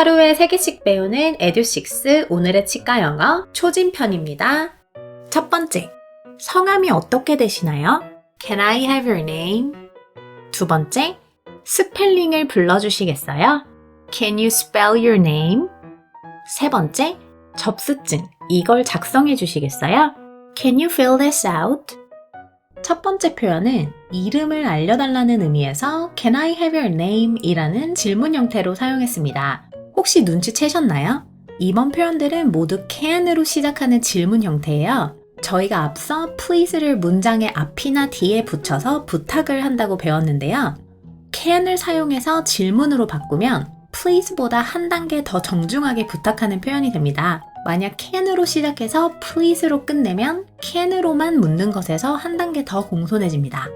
하루에 3개씩 배우는 에듀식스 오늘의 치과 영어 초진편입니다. 첫 번째, 성함이 어떻게 되시나요? Can I have your name? 두 번째, 스펠링을 불러주시겠어요? Can you spell your name? 세 번째, 접수증. 이걸 작성해 주시겠어요? Can you fill this out? 첫 번째 표현은 이름을 알려달라는 의미에서 Can I have your name? 이라는 질문 형태로 사용했습니다. 혹시 눈치채셨나요? 이번 표현들은 모두 can으로 시작하는 질문 형태예요. 저희가 앞서 please를 문장의 앞이나 뒤에 붙여서 부탁을 한다고 배웠는데요. can을 사용해서 질문으로 바꾸면 please보다 한 단계 더 정중하게 부탁하는 표현이 됩니다. 만약 can으로 시작해서 please로 끝내면 can으로만 묻는 것에서 한 단계 더 공손해집니다.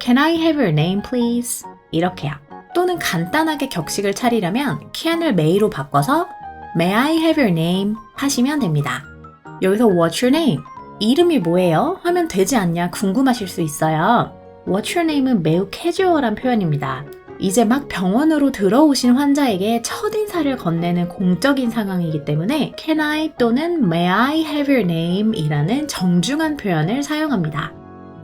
Can I have your name please? 이렇게요. 또는 간단하게 격식을 차리려면 can을 may로 바꿔서 May I have your name? 하시면 됩니다. 여기서 What's your name? 이름이 뭐예요? 하면 되지 않냐 궁금하실 수 있어요. What's your name은 매우 캐주얼한 표현입니다. 이제 막 병원으로 들어오신 환자에게 첫 인사를 건네는 공적인 상황이기 때문에 can I 또는 may I have your name 이라는 정중한 표현을 사용합니다.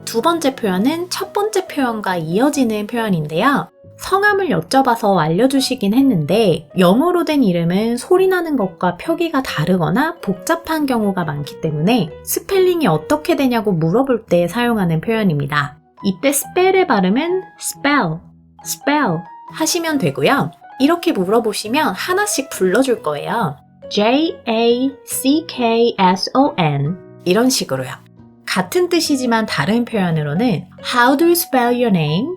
두 번째 표현은 첫 번째 표현과 이어지는 표현인데요. 성함을 여쭤봐서 알려주시긴 했는데 영어로 된 이름은 소리나는 것과 표기가 다르거나 복잡한 경우가 많기 때문에 스펠링이 어떻게 되냐고 물어볼 때 사용하는 표현입니다. 이때 spell의 발음은 spell, spell 하시면 되고요. 이렇게 물어보시면 하나씩 불러줄 거예요. J-A-C-K-S-O-N 이런 식으로요. 같은 뜻이지만 다른 표현으로는 How do you spell your name?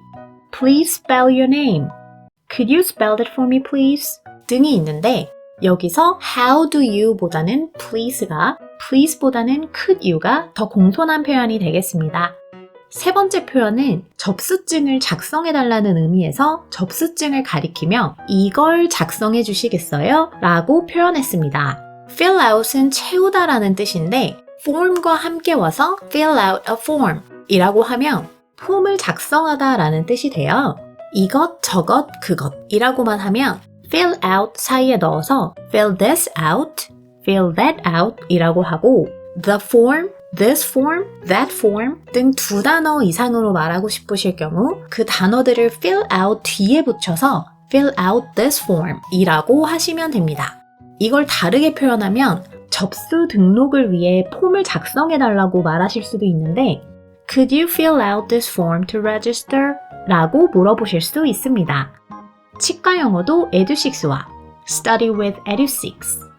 Please spell your name. Could you spell that for me please? 등이 있는데 여기서 how do you 보다는 please가 please보다는 could you가 더 공손한 표현이 되겠습니다. 세 번째 표현은 접수증을 작성해 달라는 의미에서 접수증을 가리키며 이걸 작성해 주시겠어요? 라고 표현했습니다. fill out은 채우다라는 뜻인데 form과 함께 와서 fill out a form 이라고 하면 폼을 작성하다 라는 뜻이 돼요. 이것, 저것, 그것 이라고만 하면 fill out 사이에 넣어서 fill this out, fill that out 이라고 하고 the form, this form, that form 등 두 단어 이상으로 말하고 싶으실 경우 그 단어들을 fill out 뒤에 붙여서 fill out this form 이라고 하시면 됩니다. 이걸 다르게 표현하면 접수 등록을 위해 폼을 작성해달라고 말하실 수도 있는데 Could you fill out this form to register? 라고 물어보실 수 있습니다. 치과 영어도 에듀식스와 Study with 에듀식스